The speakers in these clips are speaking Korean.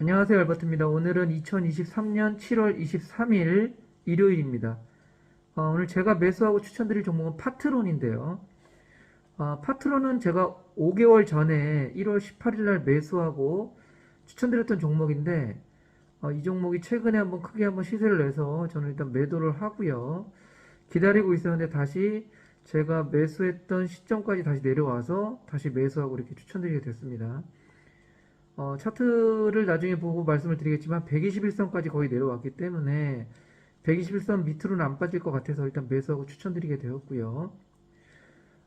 안녕하세요. 알버트입니다. 오늘은 2023년 7월 23일 일요일입니다. 어, 오늘 제가 매수하고 추천드릴 종목은 파트론인데요. 어, 파트론은 제가 5개월 전에 1월 18일 날 매수하고 추천드렸던 종목인데 어, 이 종목이 최근에 한번 크게 한번 시세를 내서 저는 일단 매도를 하고요. 기다리고 있었는데 다시 제가 매수했던 시점까지 다시 내려와서 다시 매수하고 이렇게 추천드리게 됐습니다. 어, 차트를 나중에 보고 말씀을 드리겠지만 121선까지 거의 내려왔기 때문에 121선 밑으로는 안 빠질 것 같아서 일단 매수하고 추천드리게 되었고요.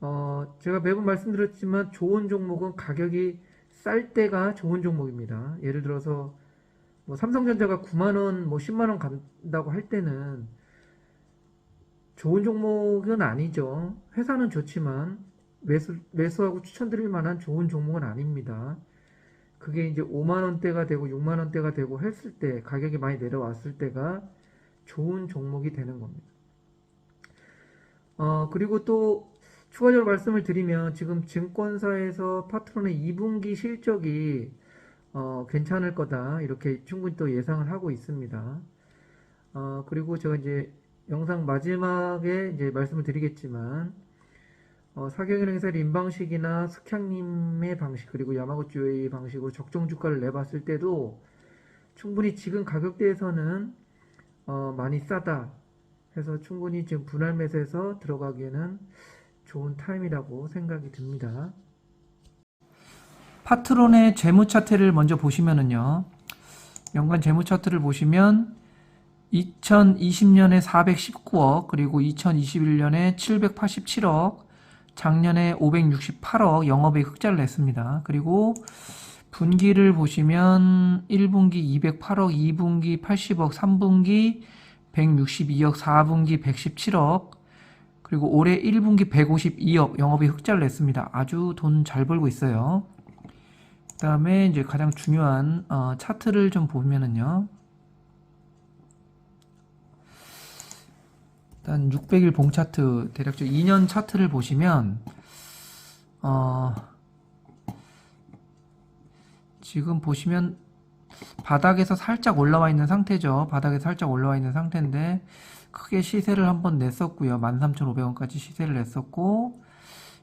어, 제가 매번 말씀드렸지만 좋은 종목은 가격이 쌀 때가 좋은 종목입니다. 예를 들어서 뭐 삼성전자가 9만원, 뭐 10만원 간다고 할 때는 좋은 종목은 아니죠. 회사는 좋지만 매수, 매수하고 추천드릴 만한 좋은 종목은 아닙니다. 그게 이제 5만 원대가 되고 6만 원대가 되고 했을 때 가격이 많이 내려왔을 때가 좋은 종목이 되는 겁니다. 어, 그리고 또 추가적으로 말씀을 드리면 지금 증권사에서 파트론의 2분기 실적이 어, 괜찮을 거다 이렇게 충분히 또 예상을 하고 있습니다. 어, 그리고 제가 이제 영상 마지막에 이제 말씀을 드리겠지만 어, 사경이랑 회사의 인방식이나 숙향님의 방식 그리고 야마구치의 방식으로 적정 주가를 내봤을 때도 충분히 지금 가격대에서는 어, 많이 싸다 해서 충분히 지금 분할 매수해서 들어가기에는 좋은 타임이라고 생각이 듭니다. 파트론의 재무 차트를 먼저 보시면은요. 연간 재무 차트를 보시면 2020년에 419억 그리고 2021년에 787억 작년에 568억 영업이익 흑자를 냈습니다. 그리고 분기를 보시면 1분기 208억, 2분기 80억, 3분기 162억, 4분기 117억, 그리고 올해 1분기 152억 영업이익 흑자를 냈습니다. 아주 돈 잘 벌고 있어요. 그 다음에 이제 가장 중요한 어, 차트를 좀 보면은요. 일단 600일 봉 차트 대략적 2년 차트를 보시면 어 지금 보시면 바닥에서 살짝 올라와 있는 상태죠. 바닥에 살짝 올라와 있는 상태인데 크게 시세를 한번 냈었고요. 13,500원까지 시세를 냈었고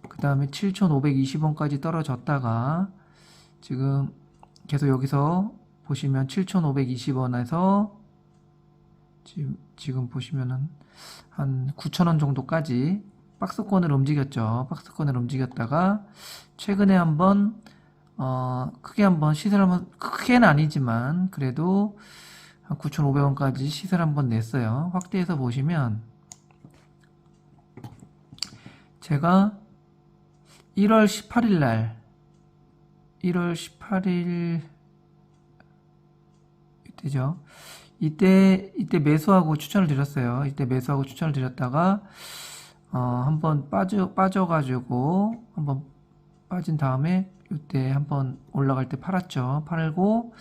그 다음에 7,520원까지 떨어졌다가 지금 계속 여기서 보시면 7,520원에서 지금, 지금 보시면은 한 9,000원 정도까지 박스권을 움직였죠. 박스권을 움직였다가 최근에 한번 어, 크게 한번 시세를 한번 크게는 아니지만 그래도 한 9,500원까지 시세를 한번 냈어요. 확대해서 보시면 제가 1월 18일 날 1월 18일 이때죠. 이때 이때 매수하고 추천을 드렸어요. 이때 매수하고 추천을 드렸다가 어, 한번 빠져 빠져가지고 한번 빠진 다음에 이때 한번 올라갈 때 팔았죠. 팔고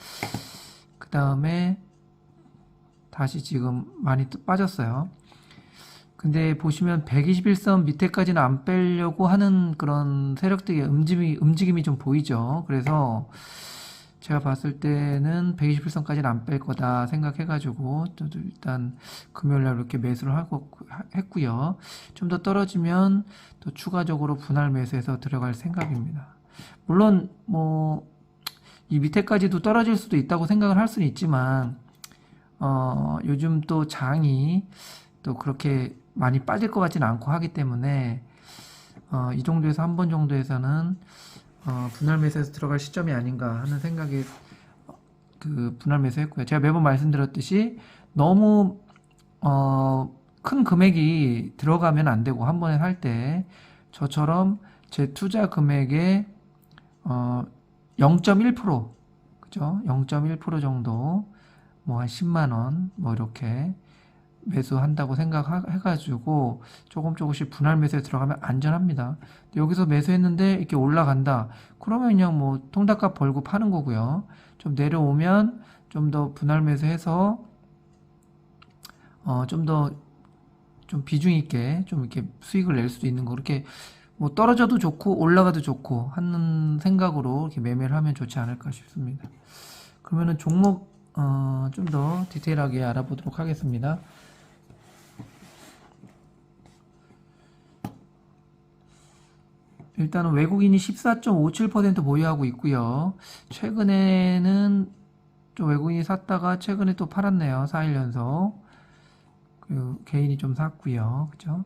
그 다음에 다시 지금 많이 또 빠졌어요. 근데 보시면 121선 밑에까지는 안 빼려고 하는 그런 세력들의 움직임이, 움직임이 좀 보이죠. 그래서 제가 봤을 때는 121선까지는 안 뺄 거다 생각해가지고 또 일단 금요일날 이렇게 매수를 하고 했고요. 좀 더 떨어지면 또 추가적으로 분할 매수해서 들어갈 생각입니다. 물론 뭐 이 밑에까지도 떨어질 수도 있다고 생각을 할 수는 있지만 어, 요즘 또 장이 또 그렇게 많이 빠질 것 같지는 않고 하기 때문에 어, 이 정도에서 한 번 정도에서는 어, 분할 매수에서 들어갈 시점이 아닌가 하는 생각이 그 분할 매수했고요. 제가 매번 말씀드렸듯이 너무 어, 큰 금액이 들어가면 안 되고 한 번에 살때 저처럼 제 투자 금액의 어, 0.1% 그죠? 0.1% 정도 뭐 한 10만 원 뭐 이렇게 매수한다고 생각해가지고 조금 조금씩 분할 매수에 들어가면 안전합니다. 여기서 매수했는데 이렇게 올라간다. 그러면 그냥 뭐 통닭값 벌고 파는 거고요. 좀 내려오면 좀 더 분할 매수해서 어 좀더좀 비중 있게 좀 이렇게 수익을 낼 수도 있는 거 그렇게 뭐 떨어져도 좋고 올라가도 좋고 하는 생각으로 이렇게 매매를 하면 좋지 않을까 싶습니다. 그러면은 종목 어, 좀 더 디테일하게 알아보도록 하겠습니다. 일단은 외국인이 14.57% 보유하고 있고요. 최근에는 좀 외국인이 샀다가 최근에 또 팔았네요. 4일 연속. 그리고 개인이 좀 샀고요. 그죠?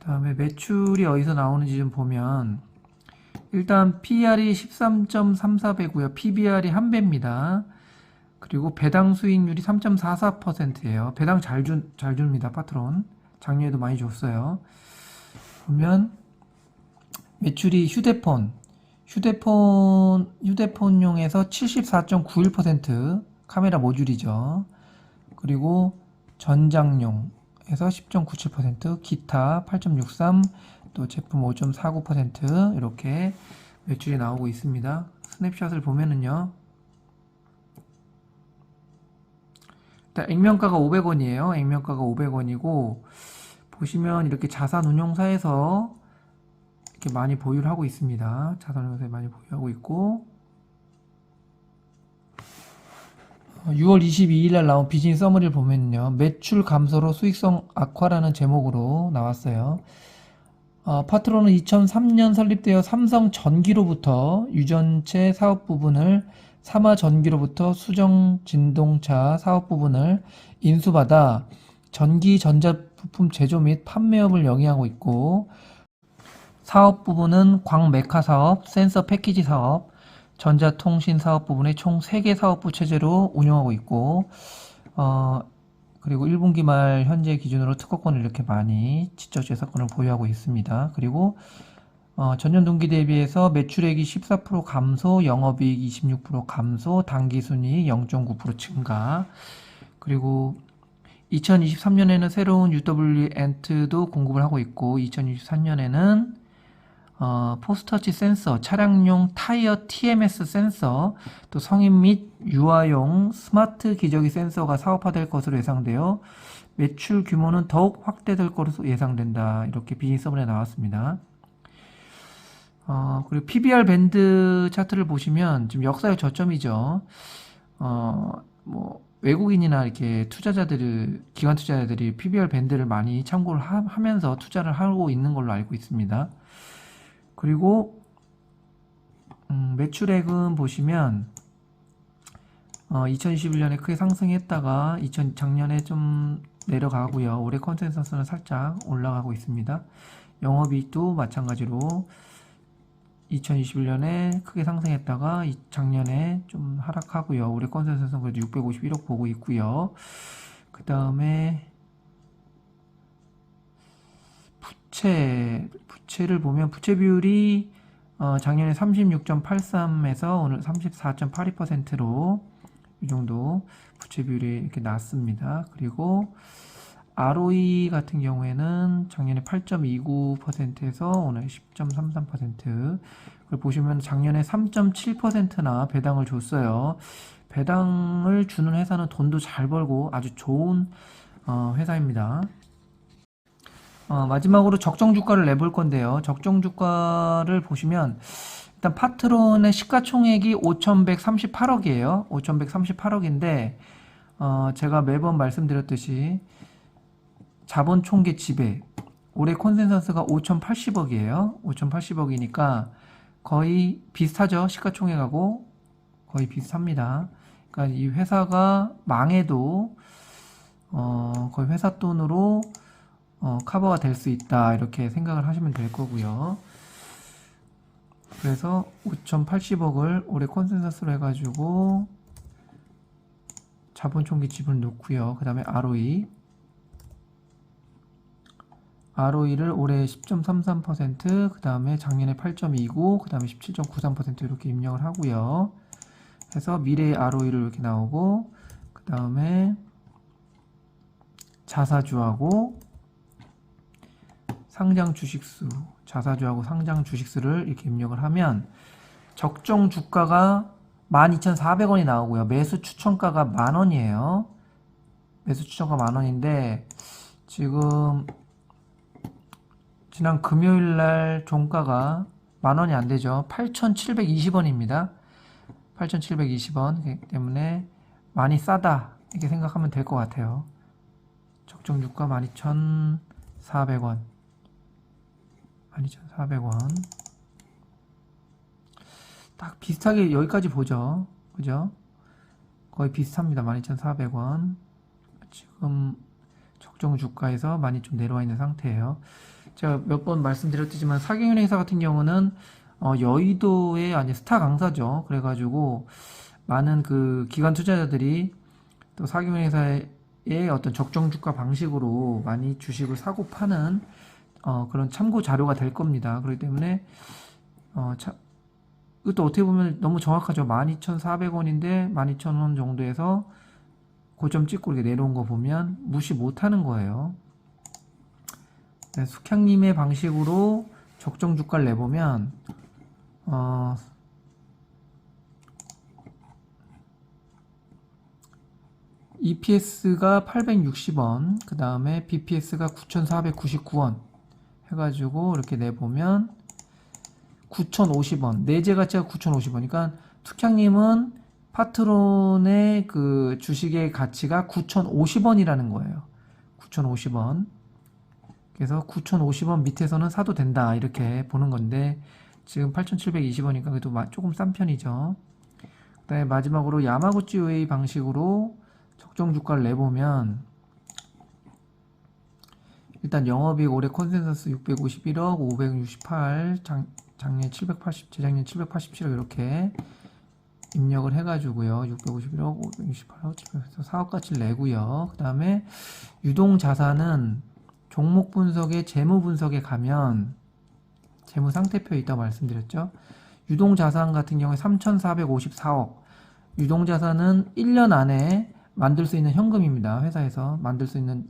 다음에 매출이 어디서 나오는지 좀 보면 일단 PER이 13.34배고요. PBR이 1배입니다. 그리고 배당 수익률이 3.44%예요. 배당 잘 준, 잘 줍니다. 파트론. 작년에도 많이 줬어요. 보면 매출이 휴대폰, 휴대폰, 휴대폰용에서 74.91% 카메라 모듈이죠. 그리고 전장용에서 10.97%, 기타 8.63, 또 제품 5.49% 이렇게 매출이 나오고 있습니다. 스냅샷을 보면은요. 일단 액면가가 500원이에요. 액면가가 500원이고 보시면 이렇게 자산운용사에서 이렇게 많이 보유를 하고 있습니다. 자산운용사에 많이 보유하고 있고 6월 22일 날 나온 비즈니스 서머리를 보면요. 매출 감소로 수익성 악화라는 제목으로 나왔어요. 어, 파트론은 2003년 설립되어 삼성 전기로부터 유전체 사업 부분을 삼화 전기로부터 수정 진동차 사업 부분을 인수받아 전기 전자 부품 제조 및 판매업을 영위하고 있고 사업 부분은 광메카 사업, 센서 패키지 사업, 전자통신 사업 부분의 총 3개 사업부 체제로 운영하고 있고 어, 그리고 1분기 말 현재 기준으로 특허권을 이렇게 많이 지적 재산권을 보유하고 있습니다. 그리고 어, 전년 동기 대비해서 매출액이 14% 감소, 영업이익 26% 감소, 당기순이익 0.9% 증가. 그리고 2023년에는 새로운 UW 엔트도 공급을 하고 있고 2023년에는 어, 포스터치 센서, 차량용 타이어 TMS 센서, 또 성인 및 유아용 스마트 기저귀 센서가 사업화될 것으로 예상되어 매출 규모는 더욱 확대될 것으로 예상된다. 이렇게 비즈니스 서문에 나왔습니다. 어, 그리고 PBR 밴드 차트를 보시면 지금 역사의 저점이죠. 어, 뭐 외국인이나 이렇게 투자자들을 기관 투자자들이 PBR 밴드를 많이 참고를 하, 하면서 투자를 하고 있는 걸로 알고 있습니다. 그리고 음, 매출액은 보시면 어, 2021년에 크게 상승했다가 2000, 작년에 좀 내려가고요. 올해 컨센서스는 살짝 올라가고 있습니다. 영업이익도 마찬가지로 2021년에 크게 상승했다가 이- 작년에 좀 하락하고요. 올해 컨센서스는 그래도 651억 보고 있고요. 그 다음에 부채 부채를 보면 부채 비율이 어, 작년에 36.83에서 오늘 34.82%로 이 정도 부채 비율이 이렇게 났습니다. 그리고 ROE 같은 경우에는 작년에 8.29%에서 오늘 10.33%. 그리고 보시면 작년에 3.7%나 배당을 줬어요. 배당을 주는 회사는 돈도 잘 벌고 아주 좋은 어, 회사입니다. 어, 마지막으로 적정 주가를 내볼 건데요. 적정 주가를 보시면 일단 파트론의 시가총액이 5,138억이에요. 5,138억인데 어, 제가 매번 말씀드렸듯이 자본 총계 지배 올해 콘센서스가 5,080억이에요. 5,080억이니까 거의 비슷하죠. 시가총액하고 거의 비슷합니다. 그러니까 이 회사가 망해도 어, 거의 회사 돈으로 어, 커버가 될 수 있다 이렇게 생각을 하시면 될 거고요. 그래서 5,080억을 올해 컨센서스로 해가지고 자본 총기 지분을 놓고요. 그 다음에 ROE ROE를 올해 10.33%, 그 다음에 작년에 8.29, 그 다음에 17.93% 이렇게 입력을 하고요. 해서 미래의 ROE를 이렇게 나오고, 그 다음에 자사주하고 상장 주식수, 자사주하고 상장 주식수를 이렇게 입력을 하면 적정 주가가 12,400원이 나오고요. 매수 추천가가 만 원이에요. 매수 추천가 만 원인데 지금 지난 금요일 날 종가가 만 원이 안 되죠. 8,720원입니다. 8,720원 때문에 많이 싸다 이렇게 생각하면 될 것 같아요. 적정 주가 12,400원. 12,400원. 딱 비슷하게 여기까지 보죠. 그죠? 거의 비슷합니다. 12,400원. 지금 적정 주가에서 많이 좀 내려와 있는 상태예요. 제가 몇 번 말씀드렸지만 사경연 회사 같은 경우는 어, 여의도의 아니 스타 강사죠. 그래가지고 많은 그 기관 투자자들이 또 사경연 회사의 어떤 적정 주가 방식으로 많이 주식을 사고 파는 어, 그런 참고 자료가 될 겁니다. 그렇기 때문에 어, 참, 이것도 어떻게 보면 너무 정확하죠. 12,400원인데 12,000원 정도에서 고점 찍고 이렇게 내려온 거 보면 무시 못 하는 거예요. 네, 숙향님의 방식으로 적정 주가를 내보면 어, EPS가 860원, 그 다음에 BPS가 9,499원 해가지고 이렇게 내보면 9,050원, 내재 가치가 9,050원이니까 투향님은 파트론의 그 주식의 가치가 9,050원이라는 거예요. 9,050원. 그래서 9,050원 밑에서는 사도 된다 이렇게 보는 건데 지금 8,720원이니까 그래도 마- 조금 싼 편이죠. 그다음에 마지막으로 야마구치 웨이 방식으로 적정 주가를 내보면 일단 영업이익 올해 컨센서스 651억, 568, 작, 작년 780, 재작년 787억 이렇게 입력을 해가지고요. 651억, 568억, 700에서 사업 가치를 내고요. 그 다음에 유동 자산은 종목 분석에 재무 분석에 가면 재무 상태표에 있다고 말씀드렸죠. 유동 자산 같은 경우에 3,454억. 유동 자산은 1년 안에 만들 수 있는 현금입니다. 회사에서 만들 수 있는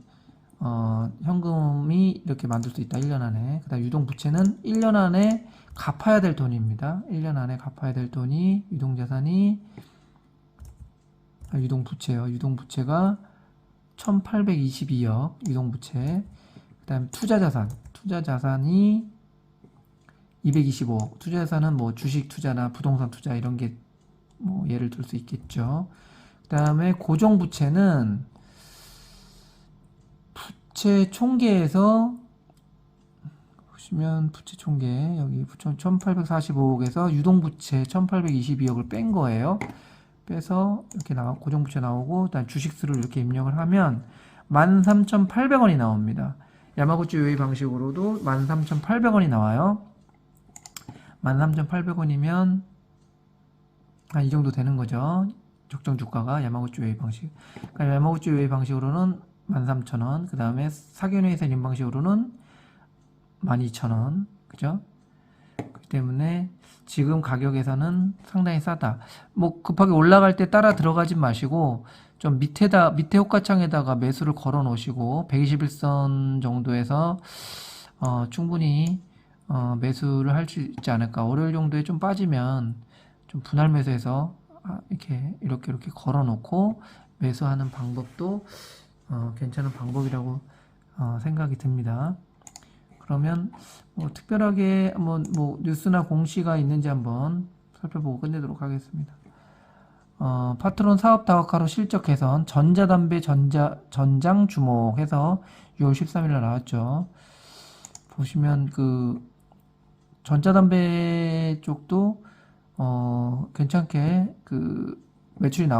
어, 현금이 이렇게 만들 수 있다. 1년 안에. 그 다음 유동 부채는 1년 안에 갚아야 될 돈입니다. 1년 안에 갚아야 될 돈이 유동 자산이 아, 유동 부채요. 유동 부채가 1,822억 유동 부채. 그 다음 투자 자산. 투자 자산이 225억. 투자 자산은 뭐 주식 투자나 부동산 투자 이런 게 뭐 예를 들 수 있겠죠. 그 다음에 고정 부채는 부채 총계에서 보시면 부채 총계 여기 1845억에서 유동 부채 1822억을 뺀 거예요. 빼서 이렇게 나와 고정 부채 나오고 그다음 주식수를 이렇게 입력을 하면 13,800원이 나옵니다. 야마구치 웨이 방식으로도 13,800원이 나와요. 13,800원이면 한 이 정도 되는 거죠. 적정 주가가 야마구치 웨이 방식. 그러니까 야마구치 웨이 방식으로는 13,000원, 그 다음에 사견회에서 있는 방식으로는 12,000원. 그죠? 그렇기 때문에 지금 가격에서는 상당히 싸다. 뭐 급하게 올라갈 때 따라 들어가지 마시고 좀 밑에다 밑에 호가창에다가 매수를 걸어 놓으시고 121선 정도에서 어, 충분히 어, 매수를 할 수 있지 않을까. 월요일 정도에 좀 빠지면 좀 분할 매수해서 아, 이렇게 이렇게 이렇게 걸어 놓고 매수하는 방법도 어, 괜찮은 방법이라고 어, 생각이 듭니다. 그러면 뭐 특별하게 한번 뭐 뉴스나 공시가 있는지 한번 살펴보고 끝내도록 하겠습니다. 어, 파트론 사업 다각화로 실적 개선, 전자담배 전자, 전장 주목해서 6월 13일에 나왔죠. 보시면 그 전자담배 쪽도 어, 괜찮게 그 매출이 나